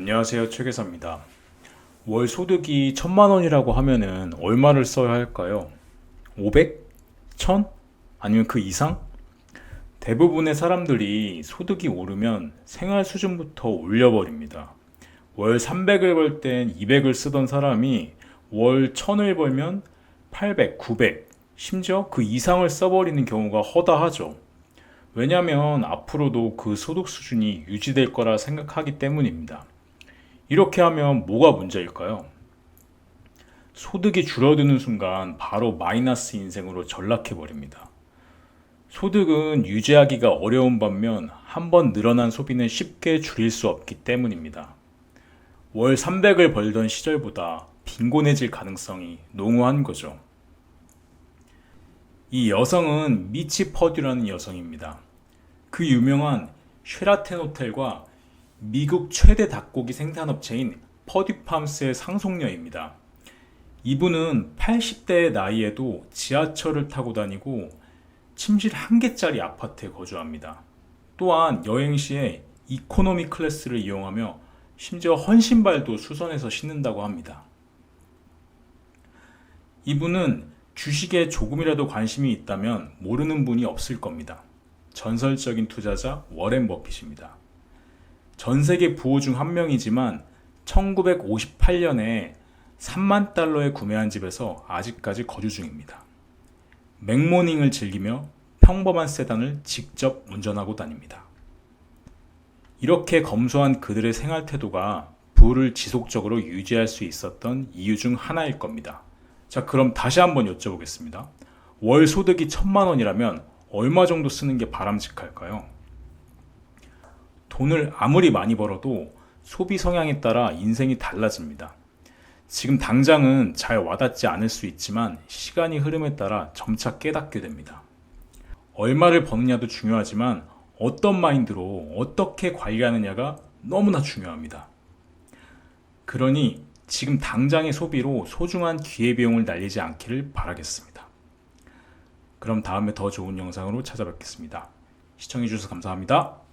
안녕하세요 최계사입니다. 월 소득이 천만 원이라고 하면은 얼마를 써야 할까요? 500? 1000? 아니면 그 이상? 대부분의 사람들이 소득이 오르면 생활 수준부터 올려버립니다. 월 300을 벌 땐 200을 쓰던 사람이 월 1000을 벌면 800, 900, 심지어 그 이상을 써버리는 경우가 허다하죠. 왜냐하면 앞으로도 그 소득 수준이 유지될 거라 생각하기 때문입니다. 이렇게 하면 뭐가 문제일까요? 소득이 줄어드는 순간 바로 마이너스 인생으로 전락해 버립니다. 소득은 유지하기가 어려운 반면 한 번 늘어난 소비는 쉽게 줄일 수 없기 때문입니다. 월 300을 벌던 시절보다 빈곤해질 가능성이 농후한 거죠. 이 여성은 미치 퍼듀라는 여성입니다. 그 유명한 쉐라텐 호텔과 미국 최대 닭고기 생산업체인 퍼듀팜스의 상속녀입니다. 이분은 80대의 나이에도 지하철을 타고 다니고 침실 한 개짜리 아파트에 거주합니다. 또한 여행 시에 이코노미 클래스를 이용하며 심지어 헌신발도 수선해서 신는다고 합니다. 이분은 주식에 조금이라도 관심이 있다면 모르는 분이 없을 겁니다. 전설적인 투자자 워렌 버핏입니다. 전 세계 부호 중 한 명이지만 1958년에 3만 달러에 구매한 집에서 아직까지 거주 중입니다. 맥모닝을 즐기며 평범한 세단을 직접 운전하고 다닙니다. 이렇게 검소한 그들의 생활 태도가 부를 지속적으로 유지할 수 있었던 이유 중 하나일 겁니다. 자, 그럼 다시 한번 여쭤보겠습니다. 월 소득이 천만 원이라면 얼마 정도 쓰는 게 바람직할까요? 돈을 아무리 많이 벌어도 소비 성향에 따라 인생이 달라집니다. 지금 당장은 잘 와닿지 않을 수 있지만 시간이 흐름에 따라 점차 깨닫게 됩니다. 얼마를 버느냐도 중요하지만 어떤 마인드로 어떻게 관리하느냐가 너무나 중요합니다. 그러니 지금 당장의 소비로 소중한 기회비용을 날리지 않기를 바라겠습니다. 그럼 다음에 더 좋은 영상으로 찾아뵙겠습니다. 시청해주셔서 감사합니다.